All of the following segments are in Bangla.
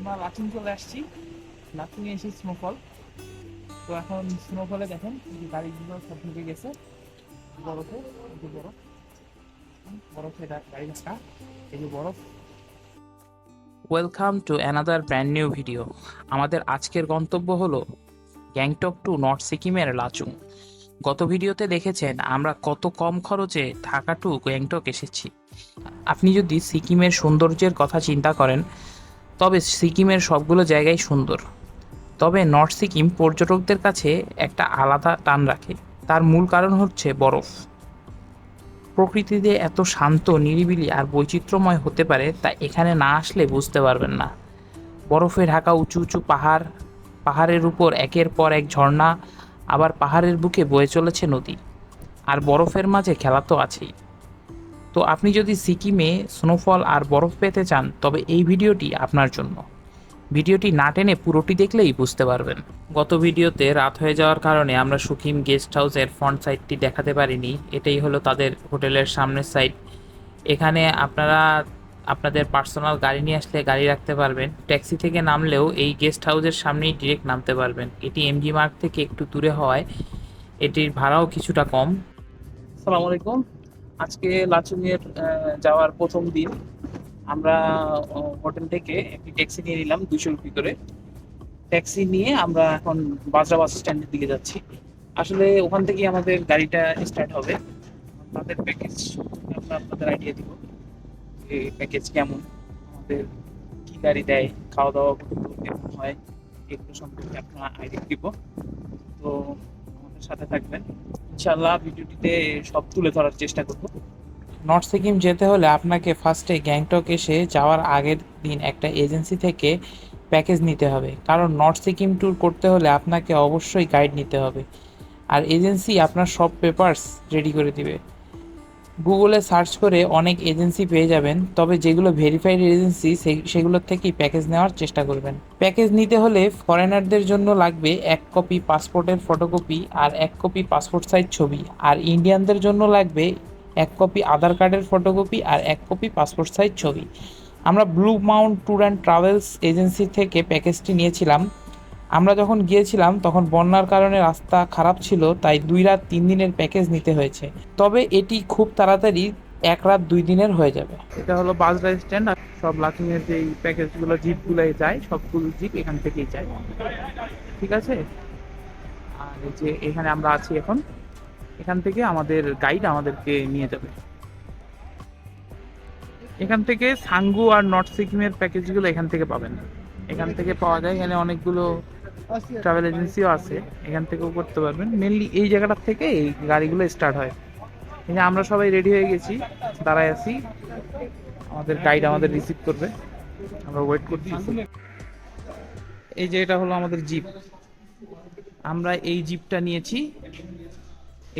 আমরা লাচুং চলে আসছি। লাচুংয়ে এসে স্নোফল তো এখন স্নোফলে দেখেন যে গাড়িগুলো সব ঢুকে গেছে। বরফে যে বরফ। বরফে গাড়ি রাখা এই যে বরফ। Welcome to another brand new video আমাদের আজকের গন্তব্য হলো গ্যাংটক টু নর্থ সিকিমের লাচুং। গত ভিডিওতে দেখেছেন আমরা কত কম খরচে ঢাকা গ্যাংটক এসেছি। আপনি যদি সিকিমের সৌন্দর্যের কথা চিন্তা করেন তবে সিকিমের সবগুলো জায়গাই সুন্দর। তবে নর্থ সিকিম পর্যটকদের কাছে একটা আলাদা টান রাখে। তার মূল কারণ হচ্ছে বরফ। প্রকৃতিতে এত শান্ত, নিরিবিলি আর বৈচিত্র্যময় হতে পারে তা এখানে না আসলে বুঝতে পারবেন না। বরফে ঢাকা উঁচু উঁচু পাহাড়, পাহাড়ের উপর একের পর এক ঝর্ণা, আবার পাহাড়ের বুকে বয়ে চলেছে নদী। আর বরফের মাঝে খেলা তো আছেই। তো আপনি যদি সিকিমে স্নোফল আর বরফ পেতে চান, তবে এই ভিডিওটি আপনার জন্য। ভিডিওটি না টেনে পুরোটি দেখলেই বুঝতে পারবেন। গত ভিডিওতে রাত হয়ে যাওয়ার কারণে আমরা সুকিম গেস্ট হাউসের ফ্রন্ট সাইডটি দেখাতে পারিনি। এটাই হলো তাদের হোটেলের সামনের সাইড। এখানে আপনারা, আপনাদের পার্সোনাল গাড়ি নিয়ে আসলে গাড়ি রাখতে পারবেন। ট্যাক্সি থেকে নামলেও এই গেস্ট হাউসের সামনেই ডিরেক্ট নামতে পারবেন। এটি এমজি মার্গ থেকে একটু দূরে হওয়ায় এটির ভাড়াও কিছুটা কম। আসসালামু আলাইকুম। আজকে লাচুংয়ের যাওয়ার প্রথম দিন আমরা হোটেল থেকে একটি ট্যাক্সি নিয়ে নিলাম দুশোর ভিতরে ট্যাক্সি নিয়ে আমরা এখন বাজরা বাস স্ট্যান্ডের দিকে যাচ্ছি। আসলে ওখান থেকেই আমাদের গাড়িটা স্টার্ট হবে। তাদের প্যাকেজ আমরা আপনাদের আইডিয়া দিব যে প্যাকেজ কেমন, আমাদের কী গাড়ি দেয়, খাওয়া দাওয়া কেমন হয়, এগুলো সম্পর্কে আপনার আইডিয়া দিব। তো সাথে থাকবেন। ইনশাল্লাহ ভিডিওটিতে সব তুলে ধরার চেষ্টা করব। নর্থ সিকিম যেতে হলে আপনাকে ফার্স্টে গ্যাংটক এসে যাওয়ার আগের দিন একটা এজেন্সি থেকে প্যাকেজ নিতে হবে। কারণ নর্থ সিকিম ট্যুর করতে হলে আপনাকে অবশ্যই গাইড নিতে হবে। আর এজেন্সি আপনার সব পেপারস রেডি করে দিবে। গুগলে সার্চ করে অনেক এজেন্সি পেয়ে যাবেন, তবে যেগুলো ভেরিফাইড এজেন্সি সেগুলোর থেকেই প্যাকেজ নেওয়ার চেষ্টা করবেন। প্যাকেজ নিতে হলে ফরেনারদের জন্য লাগবে এক কপি পাসপোর্টের ফটোকপি আর এক কপি পাসপোর্ট সাইজ ছবি, আর ইন্ডিয়ানদের জন্য লাগবে এক কপি আধার কার্ডের ফটোকপি আর এক কপি পাসপোর্ট সাইজ ছবি। আমরা blue mount tour and travels agency থেকে প্যাকেজটি নিয়েছিলাম। আমরা যখন গিয়েছিলাম, তখন বন্যার কারণে রাস্তা খারাপ ছিল, তাই দুই রাত তিন দিনের প্যাকেজ নিতে হয়েছে। তবে এটি খুব তাড়াতাড়ি এক রাত দুই দিনের হয়ে যাবে। এটা হলো বাজরা স্ট্যান্ড আর সব লাকিংয়ের যে প্যাকেজগুলো জিপগুলো যায়, সবগুলো জিপ এখান থেকেই যায়। ঠিক আছে? আর যে এখানে আমরা আছি এখন, এখান থেকে আমাদের গাইড আমাদেরকে নিয়ে যাবে। এখান থেকে সাঙ্গু আর নর্থ সিকিমের প্যাকেজগুলো এখান থেকে পাবেন। এখান থেকে পাওয়া যায়, এখানে অনেকগুলো ট্রাভেল এজেন্সিও আছে, এখান থেকেও করতে পারবেন। মেনলি এই জায়গাটার থেকে এই গাড়িগুলো স্টার্ট হয়। এই যে আমরা সবাই রেডি হয়ে গেছি, দাঁড়ায় আছি। আমাদের গাইড আমাদের রিসিভ করবে। আমরা ওয়েট করতেছি। এই যে এটা হলো আমাদের জিপ আমরা এই জিপটা নিয়েছি।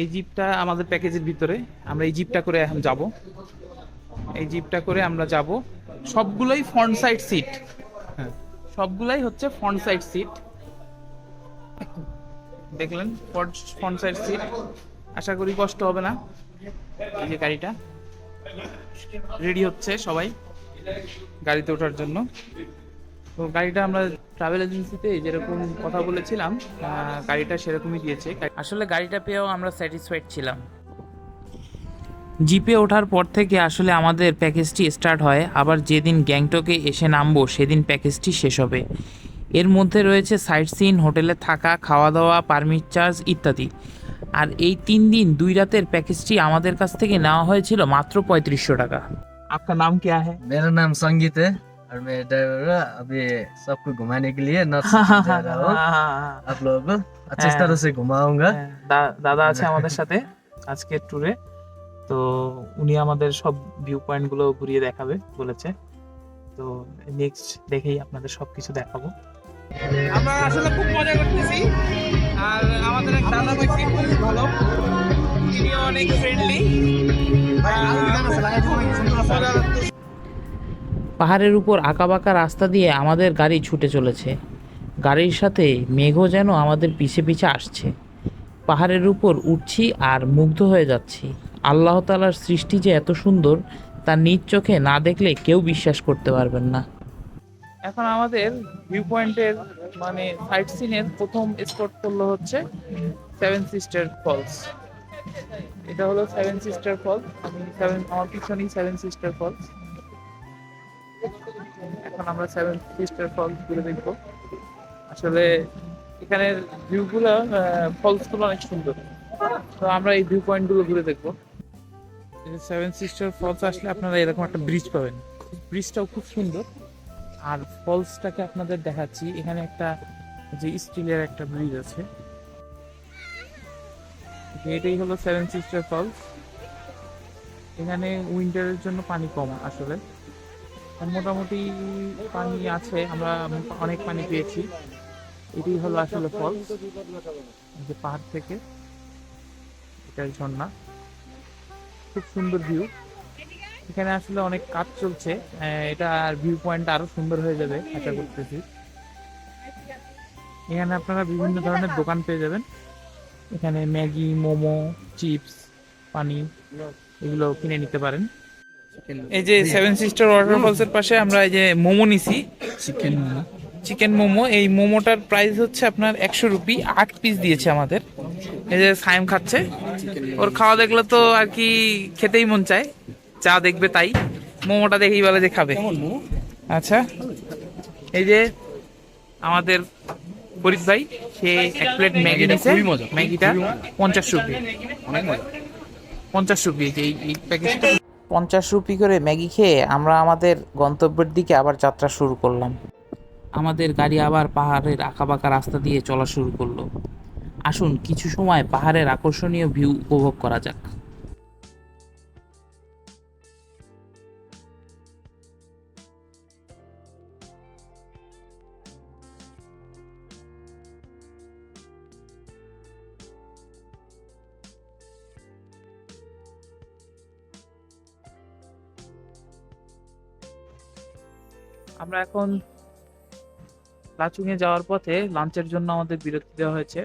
এই জিপটা আমাদের প্যাকেজের ভিতরে। আমরা এই জিপটা করে এখন যাব। এই জিপটা করে আমরা যাব। সবগুলোই ফ্রন্ট সাইড সিট সবগুলাই হচ্ছে ফ্রন্ট সাইড সিট দেখলেন ফ্রন্ট সাইড সিট। আশা করি কষ্ট হবে না। এই যে গাড়িটা, রেডি হচ্ছে সবাই গাড়িতে ওঠার জন্য। তো গাড়িটা আমরা ট্রাভেল এজেন্সিতে যেরকম কথা বলেছিলাম গাড়িটা সেরকমই দিয়েছে। আসলে গাড়িটা পেয়েও আমরা স্যাটিসফাইড ছিলাম। জিপে ওঠার পর থেকে আসলে আমাদের প্যাকেজটি স্টার্ট হয়। আবার যেদিন গ্যাংটকে এসে নামবো, সেদিন প্যাকেজটি শেষ হবে। এর মধ্যে রয়েছে সাইট সিন হোটেলে থাকা খাওয়া দাওয়া পারমিট চার্জ ইত্যাদি আর এই তিন দিন দুই রাতের প্যাকেজটি আমাদের কাছ থেকে নেওয়া হয়েছিল মাত্র পঁয়ত্রিশশো টাকা আপনার নাম क्या है मेरा नाम संगीत है और मैं ड्राइवर हूँ। अभी सबको घुमाने के लिए नर्थ सिक्किम जा रहा हूँ आप लोगों को अच्छी हाँ। तरह से घुमाऊंगा হ্যাঁ, দা- দাদা আছে আমাদের সাথে আজকের ট্যুরে তো উনি আমাদের সব ভিউ পয়েন্ট গুলো ঘুরিয়ে দেখাবে বলেছে তো নেক্সট দেখেই আপনাদের সবকিছু দেখাবো আমরা আসলে খুব মজা করতেছি। আর আমাদের এক দাদা খুব ভালো। তিনি অনেক ফ্রেন্ডলি পাহাড়ের উপর আঁকাবাঁকা রাস্তা দিয়ে আমাদের গাড়ি ছুটে চলেছে। গাড়ির সাথে মেঘও যেন আমাদের পিছে পিছে আসছে। পাহাড়ের উপর উঠছি আর মুগ্ধ হয়ে যাচ্ছি। আল্লাহ তালার সৃষ্টি যে এত সুন্দর তা নিজ চোখে না দেখলে কেউ বিশ্বাস করতে পারবেন না। এখন আমাদের ভিউ পয়েন্টের মানে সাইট সিনের প্রথম স্পট করল হচ্ছে সেভেন সিস্টার ফলস এটা হলো সেভেন সিস্টার ফলস আমি সেভেন আমার পিছনেই সেভেন সিস্টার ফলস এখন আমরা সেভেন সিস্টার ফলস ঘুরে দেখব। আসলে এখানের ভিউগুলো ফলসগুলো অনেক সুন্দর। তো আমরা এই ভিউ পয়েন্টগুলো ঘুরে দেখব। সেভেন সিস্টার ফলস আসলে আপনারা এরকম একটা ব্রিজ পাবেন। ব্রিজটাও খুব সুন্দর। আর ফলসটাকে আপনাদের দেখাচ্ছি। এখানে একটা যে স্টিলের একটা ব্রিজ আছে। এটাই হলো সেভেন সিস্টার ফলস এখানে উইন্টারের জন্য পানি কম আসলে। মোটামুটি পানি আছে, আমরা অনেক পানি পেয়েছি। এটাই হলো আসলে ফলস যে পাহাড় থেকে, এটাই ঝর্ণা। খুব সুন্দর ভিউ এখানে আসলে অনেক কাজ চলছে। এটা ভিউ পয়েন্ট আরও সুন্দর হয়ে যাবে আশা করতেছি। এখানে আপনারা বিভিন্ন ধরনের দোকান পেয়ে যাবেন। এখানে ম্যাগি মোমো চিপস পানি এগুলো কিনে নিতে পারেন। এই যে সেভেন সিস্টার ওয়াটারফলস এর পাশে আমরা এই যে মোমো নিছি। চিকেন মোমো। চিকেন মোমো এই মোমোটার প্রাইস হচ্ছে আপনার একশো রুপি আট পিস দিয়েছে আমাদের। এই যে সাইম খাচ্ছে। ওর খাওয়া দেখলে তো আর কি খেতেই মন চায়। যা দেখবে তাই। মোমোটা দেখেই বলে যে খাবে। আচ্ছা। এই যে আমাদের ফরিদ ভাই সে এক প্লেট ম্যাগি নিছে। ম্যাগিটা পঞ্চাশ রুপি। পঞ্চাশ রুপি এই এই প্যাকেজটা পঞ্চাশ রুপি করে ম্যাগি খেয়ে আমরা আমাদের গন্তব্যের দিকে আবার যাত্রা শুরু করলাম। আমাদের গাড়ি আবার পাহাড়ের আঁকাবাঁকা রাস্তা দিয়ে চলা শুরু করল। আসুন কিছু সময় পাহাড়ের আকর্ষণীয় ভিউ উপভোগ করা যাক। আমরা এখন লাচুংয়ে যাওয়ার পথে লাঞ্চের জন্য আমাদের বিরতি দেওয়া হয়েছে।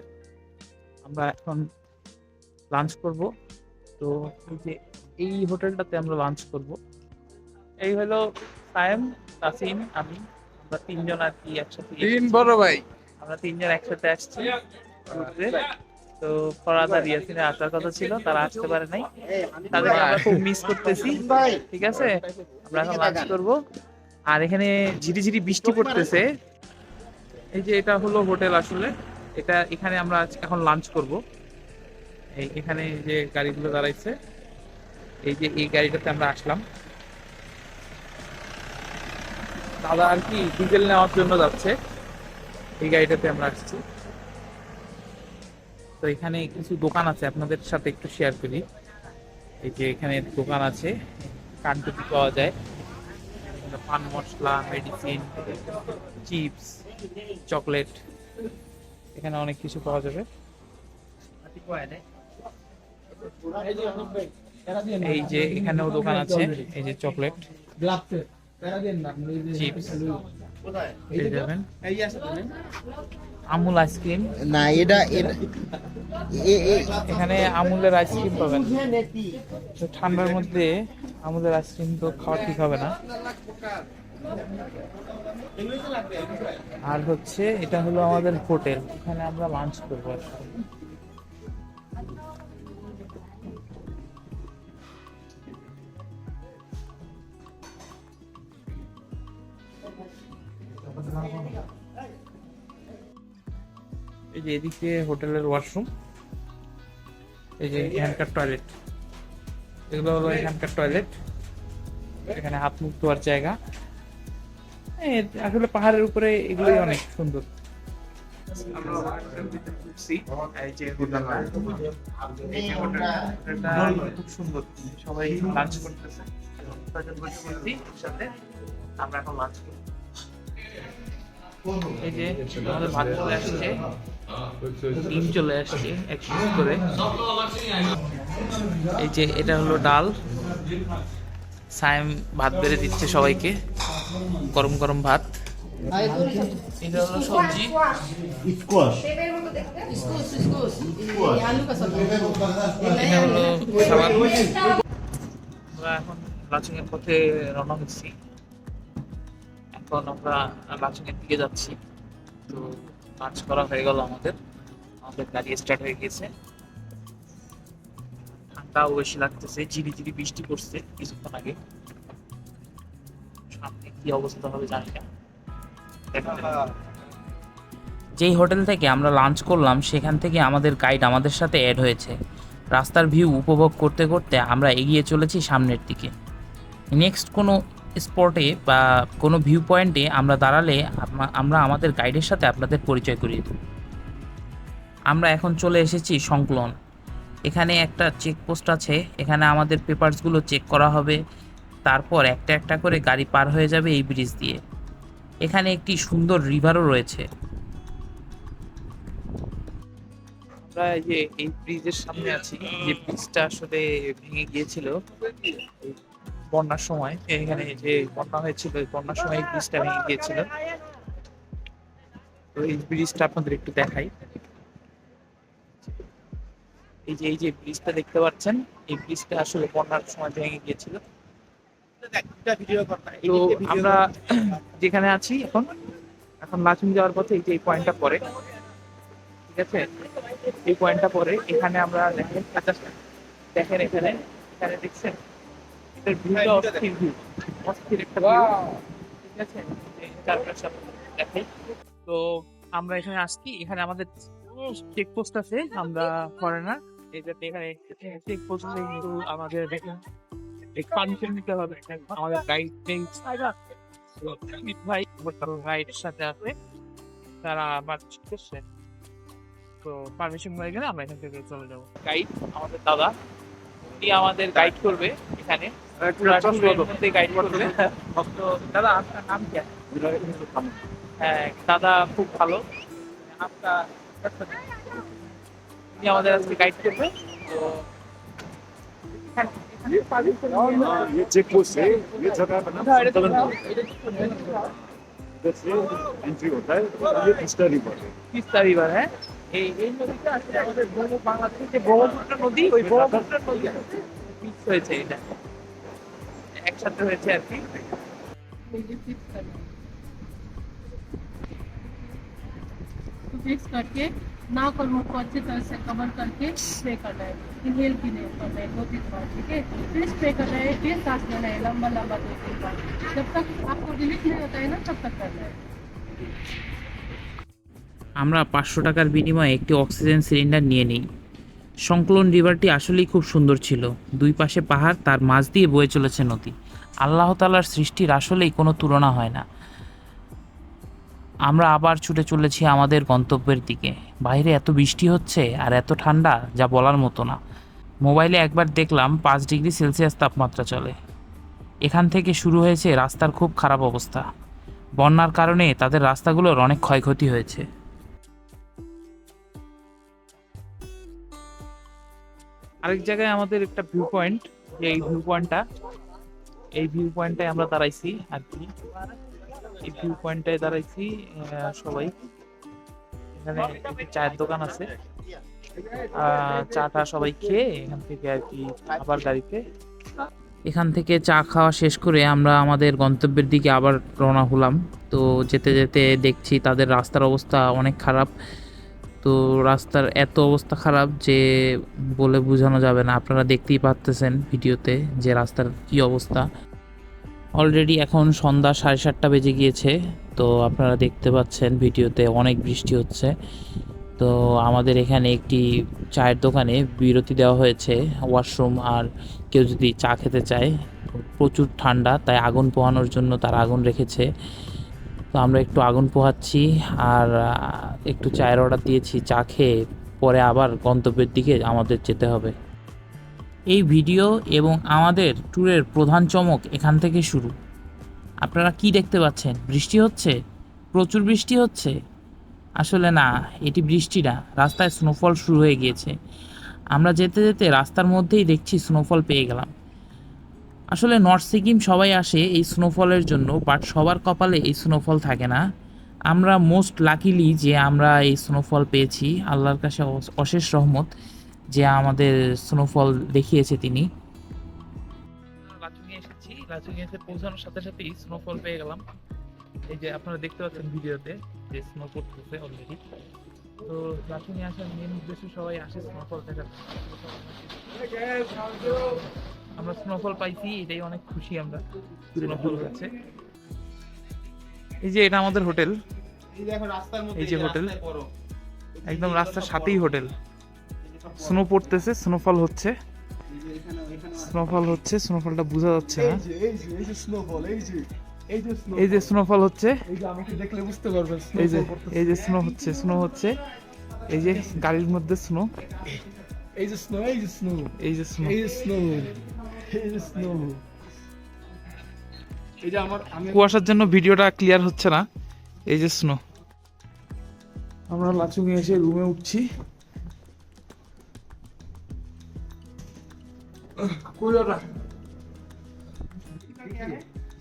আমরা এখন লাঞ্চ করব। তো এই যে এই হোটেলটাতে আমরা লাঞ্চ করব। এই হলো সায়েম তাসিন আমি। আমরা তিনজন আর কি একসাথে তিন বড় ভাই। আমরা তিনজন একসাথে আসছি। তো ফরাদ আর ইয়াসিনের আসার কথা ছিল তারা আসতে পারে নাই। তাদেরকে আমরা খুব মিস করতেছি। ঠিক আছে? আমরা এখন লাঞ্চ করব। আর এখানে ঝিরিঝিরি বৃষ্টি পড়তেছে। এই যে এটা হলো হোটেল আসলে। এটা এখানে আমরা এখন লাঞ্চ করব। এই এখানে যে গাড়িগুলো দাঁড়াইছে এই যে এই গাড়িটাতে আমরা আসলাম। দাদা আর কি ডিজেল নেওয়ার জন্য যাচ্ছে। এই গাড়িটাতে আমরা আসছি। তো এখানে কিছু দোকান আছে আপনাদের সাথে একটু শেয়ার করি। এই যে এখানে দোকান আছে কানটুপি পাওয়া যায়। পান মশলা মেডিসিন চিপস চকলেট এখানে অনেক কিছু পাওয়া যাবে। এই যে এখানেও দোকান আছে এই যে চকলেট চিপস পেয়ে যাবেন আমুল আইসক্রিম। না এটা এখানে আমুলের আইসক্রিম পাবেন। তো ঠান্ডার মধ্যে আমুলের আইসক্রিম তো খাওয়া ঠিক হবে না। আর হচ্ছে এটা হলো আমাদের হোটেল। এখানে আমরা লাঞ্চ করব। আসলে যে এদিকে হোটেলের ওয়াশরুম এই যে এখানকার টয়লেট। এগুলো হলো এখানকার টয়লেট এখানে হাত মুখ ধোয়ার জায়গা। আসলে পাহাড়ের উপরে এগুলোই অনেক সুন্দর। আমরা হোটেলের ভিতরে ঢুকছি। এই যে হোটেলটা। এই যে হোটেলটা, হোটেলটা খুব সুন্দর। সবাই লাঞ্চ করতেছে। আমরা এখন লাঞ্চ করব। এই যে আমাদের ভাত চলে আসছে। ডিম চলে আসছে এক পিস করে। এই যে এটা হলো ডাল। সাইম ভাত বেড়ে দিচ্ছে সবাইকে। গরম গরম ভাত। এটা হলো সবজি। এটা হলো খাবার আমরা এখন লাচুং এর পথে রওনা হচ্ছি। এখন আমরা লাচুংয়ের দিকে যাচ্ছি। তো লাঞ্চ করা হয়ে গেল আমাদের। আমাদের গাড়ি স্টার্ট হয়ে গেছে। ঠান্ডাও বেশি লাগতেছে, ঝিরি ঝিরি বৃষ্টি পড়ছে কিছুক্ষণ আগে। সামনে কি অবস্থা হবে জানি না। যেই হোটেল থেকে আমরা লাঞ্চ করলাম, সেখান থেকে আমাদের গাইড আমাদের সাথে অ্যাড হয়েছে। রাস্তার ভিউ উপভোগ করতে করতে আমরা এগিয়ে চলেছি সামনের দিকে। নেক্সট কোনো স্পটে বা কোনো ভিউ পয়েন্টে আমরা দাঁড়ালে আমরা আমাদের গাইডের সাথে আপনাদের পরিচয় করিয়ে দেব। আমরা এখন চলে এসেছি সংকলন। এখানে একটা চেকপোস্ট আছে। এখানে আমাদের পেপারসগুলো চেক করা হবে। তারপর একটা একটা করে গাড়ি পার হয়ে যাবে এই ব্রিজ দিয়ে। এখানে একটি সুন্দর রিভারও রয়েছে। আমরা এই যে, এই ব্রিজের সামনে আছি। যে ব্রিজটা আসলে ভেঙে গিয়েছিল। বন্যার সময় এখানে যে বন্যা হয়েছিল এই বন্যার সময় এই ব্রিজটা ভেঙে গিয়েছিল। তো এই ব্রিজটা আপনাদের একটু দেখাই। এই যে এই যে ব্রিজটা দেখতে পাচ্ছেন এই ব্রিজটা আসলে বন্যার সময় ভেঙে গিয়েছিল। তো আমরা যেখানে আছি এখন এখন লাচুং যাওয়ার পথে এই যে এই পয়েন্টটা পরে ঠিক আছে? এই পয়েন্টটা পরে এখানে আমরা দেখেন আচ্ছা, দেখেন এখানে এখানে দেখছেন? এটার ভিউটা অস্থির ভিউ অস্থির একটা ভিউ। ঠিক আছে? এই চারপাশে তো আমরা এখানে আসছি। এখানে আমাদের চেকপোস্ট আছে। আমরা ফরেনার যে এখানে চেকপোস্ট কিন্তু আমাদের পারমিশন নিতে হবে। আমাদের গাইড ভাই গাইডের সাথে আছে। তারা আমার করছে তো পারমিশন হয়ে গেলে আমরা এখান থেকে চলে যাব। গাইড আমাদের দাদা। উনি আমাদের গাইড করবে এখানে পুরা tour এর মধ্যে গাইড করবে তো দাদা আপনার নাম কি আছে? হ্যাঁ দাদা খুব ভালো আপনার উনি আমাদের আজকে গাইড করবে তো এখানে- এখানে permission নিয়ে- ये चेक पोस्ट है ये जगह का नाम দাদা, এটা संकलन इधर से एंट्री होता है ये तिस्ता रिवर है তিস্তা রিভার হ্যাঁ এই এই নদীটা আসলে আমাদের ব্রহ্ম বাংলাদেশের যে ব্রহ্মপুত্র নদী ওই ব্রহ্মপুত্র নদী মিক্স হয়েছে এটা একসাথে হয়েছে আর কি मुझे फिक्स करना है तो फिक्स करके नाक और मुंह को अच्छी तरह से कवर करके स्प्रे करना है इनहेल भी नहीं करना है दो तीन बार ठीक है फिर स्प्रे करना है फिर सांस लेना है लंबा लंबा दो तीन बार जब तक आपको रिलीफ नहीं होता है ना तब तक करना है আমরা পাঁচশো টাকার বিনিময়ে একটি অক্সিজেন সিলিন্ডার নিয়ে নিই সংকলন রিভারটি আসলেই খুব সুন্দর ছিল দুই পাশে পাহাড় তার মাঝ দিয়ে বয়ে চলেছে নদী আল্লাহ তালার সৃষ্টির আসলেই কোনো তুলনা হয় না আমরা আবার ছুটে চলেছি আমাদের গন্তব্যের দিকে। বাইরে এত বৃষ্টি হচ্ছে আর এত ঠান্ডা যা বলার মতো না। মোবাইলে একবার দেখলাম পাঁচ ডিগ্রি সেলসিয়াস তাপমাত্রা চলে। এখান থেকে শুরু হয়েছে রাস্তার খুব খারাপ অবস্থা। বন্যার কারণে তাদের রাস্তাগুলোর অনেক ক্ষয়ক্ষতি হয়েছে। আরেক জায়গায় আমাদের একটা ভিউ পয়েন্ট এই ভিউ পয়েন্টটা এই ভিউ পয়েন্টটায় আমরা দাঁড়াইছি আর কি। ভিউ পয়েন্টটায় দাঁড়াইছি সবাই। এখানে চায়ের দোকান আছে। চাটা সবাই খেয়ে এখান থেকে আর কি আবার গাড়িতে। এখান থেকে চা খাওয়া শেষ করে আমরা আমাদের গন্তব্যের দিকে আবার রওনা হলাম। তো যেতে যেতে দেখছি তাদের রাস্তার অবস্থা অনেক খারাপ। তো রাস্তার এত অবস্থা খারাপ যে বলে বোঝানো যাবে না। আপনারা দেখতেই পাচ্তেছেন ভিডিওতে যে রাস্তার কি অবস্থা। অলরেডি এখন সন্ধ্যা সাড়ে সাতটা বেজে গিয়েছে, তো আপনারা দেখতে পাচ্ছেন ভিডিওতে অনেক বৃষ্টি হচ্ছে। তো আমাদের এখানে একটি চায়ের দোকানে বিরতি দেওয়া হয়েছে ওয়াশরুম আর কেউ যদি চা খেতে চায়, প্রচুর ঠান্ডা, তাই আগুন পোহানোর জন্য তারা আগুন রেখেছে। তো আমরা একটু আগুন পোহাচ্ছি আর একটু চায়ের অর্ডার দিয়েছি, চা খেয়ে পরে আবার গন্তব্যের দিকে আমাদের যেতে হবে। এই ভিডিও এবং আমাদের ট্যুরের প্রধান চমক এখান থেকে শুরু। আপনারা কি দেখতে পাচ্ছেন? বৃষ্টি হচ্ছে? প্রচুর বৃষ্টি হচ্ছে? আসলে না, এটি বৃষ্টি না, রাস্তায় স্নোফল শুরু হয়ে গিয়েছে। আমরা যেতে যেতে রাস্তার মধ্যেই দেখছি স্নোফল পেয়ে গেলাম। আসলে নর্থ সিকিম সবাই আসে এই স্নোফলের জন্য বাট সবার কপালে এই স্নোফল থাকে না। আমরা মোস্ট লাকিলি যে আমরা এই স্নোফল পেয়েছি, আল্লাহর কাছে অশেষ রহমত। যে আমাদের স্নোফল দেখিয়েছে তিনি। লাচুঙে এসেছি। লাচুঙে এসে পৌঁছানোর সাথে সাথেই স্নোফল পেয়ে গেলাম। এই যে আপনারা দেখতে পাচ্ছেন ভিডিওতে যে স্নো পড়তেছে অলরেডি তো লাচুংয়ে আসার মেন উদ্দেশ্য সবাই আসে স্নোফল দেখার আমরা স্নোফল পাইছি এটাই অনেক খুশি আমরা। স্নোফল কাছে এই যে এটা আমাদের হোটেল এই যে হোটেল একদম রাস্তার সাথেই হোটেল স্নো পড়তেছে স্নোফল হচ্ছে স্নোফল হচ্ছে স্নোফলটা বোঝা যাচ্ছে না এই যে স্নোফল হচ্ছে এই যে এই যে স্নো হচ্ছে স্নো হচ্ছে এই যে গাড়ির মধ্যে স্নো এই যে স্নো এই যে স্নো এই যে স্নো এই যে স্নো এই যে স্নো এই যে আমার আমি কুয়াশার জন্য ভিডিওটা ক্লিয়ার হচ্ছে না এই যে স্নো আমরা লাচুংয়ে এসে রুমে উঠছি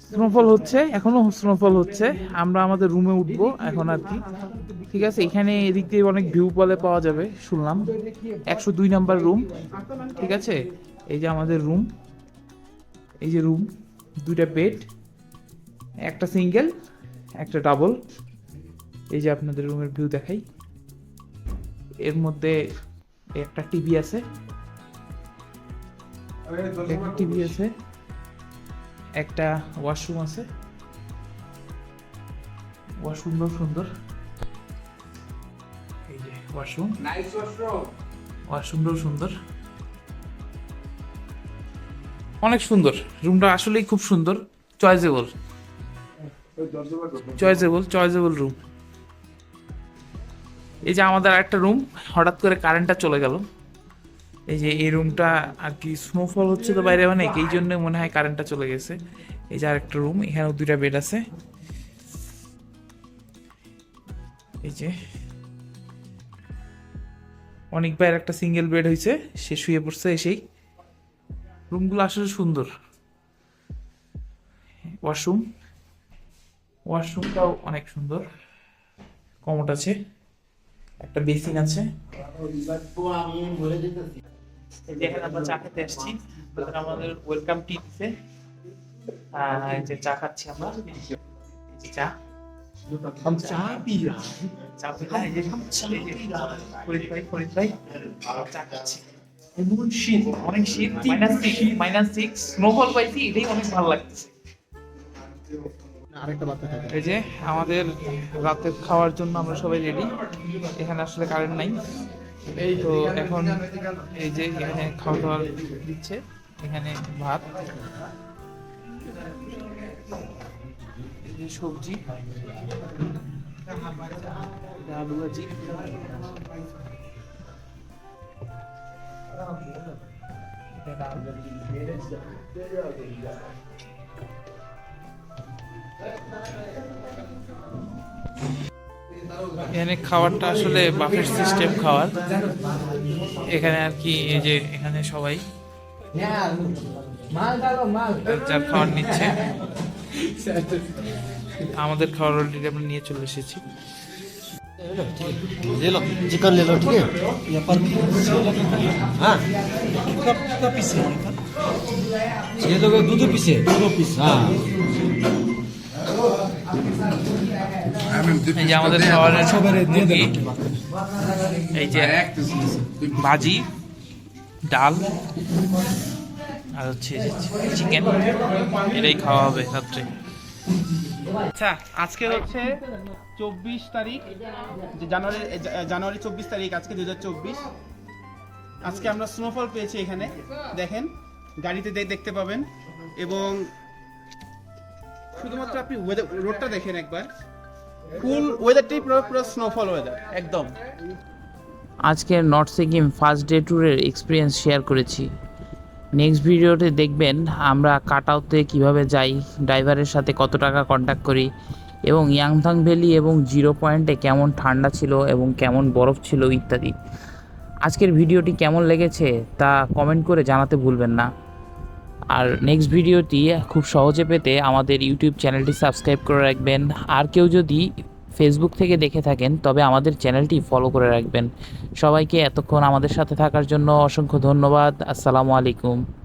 স্নোফল হচ্ছে, এখনও স্নোফল হচ্ছে। আমরা আমাদের রুমে উঠবো এখন আর কি। ঠিক আছে, এখানে এদিক দিয়ে অনেক ভিউ বলে পাওয়া যাবে, শুনলাম। একশো দুই নাম্বার রুম ঠিক আছে? এই যে আমাদের রুম এই যে রুম দুইটা বেড একটা সিঙ্গেল একটা ডাবল এই যে আপনাদের রুমের ভিউ দেখাই। এর মধ্যে একটা টিভি আছে। একটা টিভি আছে একটা ওয়াশরুম আছে। ওয়াশরুমটাও সুন্দর। এই যে ওয়াশরুম ওয়াশরুমটাও সুন্দর। অনেক সুন্দর। রুমটা আসলেই খুব সুন্দর। চয়েসেবল চয়েসেবল চয়েসেবল রুম এই যে আমাদের একটা রুম হঠাৎ করে কারেন্টটা চলে গেল। এই যে এই রুমটা আর কি স্নোফল হচ্ছে তো বাইরে অনেক এই জন্য মনে হয় কারেন্টটা চলে গেছে এই যে আরেকটা রুম এখানেও দুইটা বেড আছে এই যে অনেক ভাইয়ের একটা সিঙ্গেল বেড হয়েছে সে শুয়ে পড়ছে এসেই রুমগুলো আসলে সুন্দর ওয়াশরুম ওয়াশরুমটাও অনেক সুন্দর কমোট আছে একটা বেসিন আছে এই যে এখানে আমরা চা খেতে এসেছি ওদের আমাদের ওয়েলকাম টি দিছে আহ, এই যে চা খাচ্ছি আমরা এই যে চা हम चाह पी रहा চা পিলা এই যে এই যে ফরিদ ভাই ফরিদ ভাই চা খাচ্ছি এমন শীত অনেক শীত minus six minus six snowfall পাইছি এটাই অনেক ভালো লাগছে আরেকটা বাচ্চা থাকে এই যে আমাদের রাতের খাওয়ার জন্য আমরা সবাই রেডি এখানে আসলে কারেন্ট নাই এই তো এখন এই যে এখানে খাওয়া দাওয়া দিচ্ছে, এখানে ভাত, সবজি, আলু ভাজি ডাল। এখানে খাবারটা আসলে বাফেট সিস্টেম খাবার এখানে আর কি এই যে এখানে সবাই যার যার খাবার নিচ্ছে আমাদের খাবার অলরেডি আমরা নিয়ে চলে এসেছি ले लो चिकन ले लो ठीक है हाँ ये लोग दो दो पीस है दो दो पीस हाँ এই যে আমাদের মুরগি এই যে ভাজি ডাল আর হচ্ছে চিকেন এটাই খাওয়া হবে রাত্রে। আচ্ছা আজকে হচ্ছে চব্বিশ তারিখ যে জানুয়ারি জানুয়ারি চব্বিশ তারিখ আজকে দুই হাজার চব্বিশ। আজকে আমরা স্নোফল পেয়েছি এখানে দেখেন গাড়িতে দেখতে পাবেন। এবং শুধুমাত্র আপনি ওয়েদার রোডটা দেখেন একবার। ফুল ওয়েদারটাই পুরো পুরো স্নোফল ওয়েদার একদম। আজকের নর্থ সিকিম ফার্স্ট ডে ট্যুরের এক্সপিরিয়েন্স শেয়ার করেছি। নেক্সট ভিডিওতে দেখবেন আমরা কাট আউটে কীভাবে যাই ড্রাইভারের সাথে কত টাকা কন্ট্যাক্ট করি এবং ইয়াংথাং ভ্যালি এবং জিরো পয়েন্টে কেমন ঠান্ডা ছিল এবং কেমন বরফ ছিল ইত্যাদি। আজকের ভিডিওটি কেমন লেগেছে তা কমেন্ট করে জানাতে ভুলবেন না। আর নেক্সট ভিডিওটি খুব সহজে পেতে আমাদের ইউটিউব চ্যানেলটি সাবস্ক্রাইব করে রাখবেন। আর কেউ যদি ফেসবুক থেকে দেখে থাকেন, তবে আমাদের চ্যানেলটি ফলো করে রাখবেন। সবাইকে এতক্ষণ আমাদের সাথে থাকার জন্য অসংখ্য ধন্যবাদ। আসসালামু আলাইকুম।